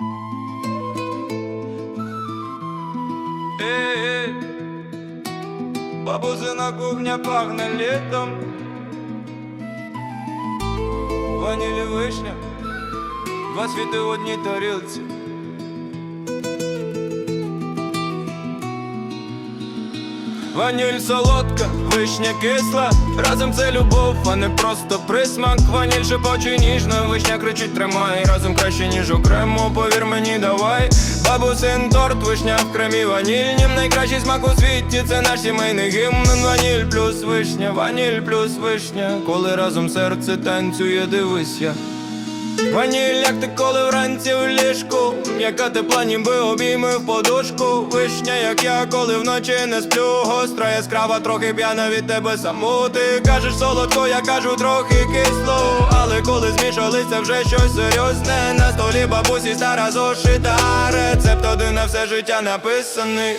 Ей, бабусина кухня пахне літом. Ванілі вишня, два світи в одній тарілці. Ваніль солодка, вишня кисла, разом це любов, а не просто присмак. Ваніль шепоче ніжно, вишня кричить тримай. Разом краще, ніж окремо, повір мені, давай. Бабусин торт, вишня в кремі ванільнім Найкращий смак у світі, це наш сімейний гімн Ваніль плюс вишня, ваніль плюс вишня. Коли разом серце танцює, дивись я. Ваніль, як ти коли вранці в ліжку, яка тепла, ніби обійми в подушку. Вишня, як я, коли вночі не сплю. Гостра яскрава, трохи п'яна від тебе саму. Ти кажеш солодко, я кажу трохи кисло. Але коли змішалися вже щось серйозне. На столі бабусі стара зошита. Рецепт один на все життя написаний.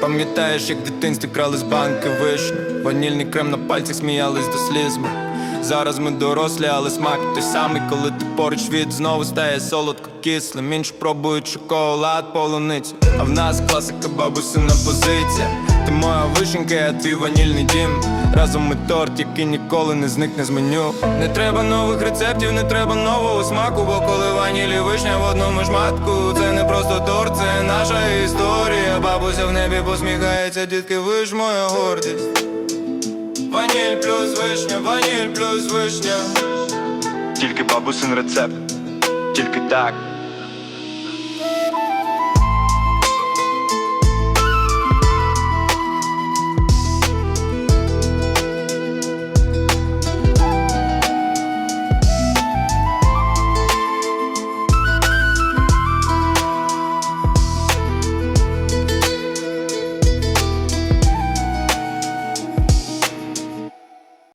Пам'ятаєш, як в дитинстві крали з банки вишню Ванільний крем на пальцях сміялись до сліз ми. Зараз ми дорослі, але смак той самий, коли ти поруч від знову стає солодко кислим. Інші пробують шоколад, полуницю. А в нас класика бабусина позиція. Ти моя вишенька, а ти ванільний дім. Разом ми торт, який ніколи не зникне з меню. Не треба нових рецептів, не треба нового смаку, бо коли ваніль і вишня в одному шматку, це не просто торт, це наша історія. Бабуся в небі посміхається, дітки, ви ж моя гордість. Ваніль плюс вишня, ваніль плюс вишня. Тільки бабусин рецепт, тільки так.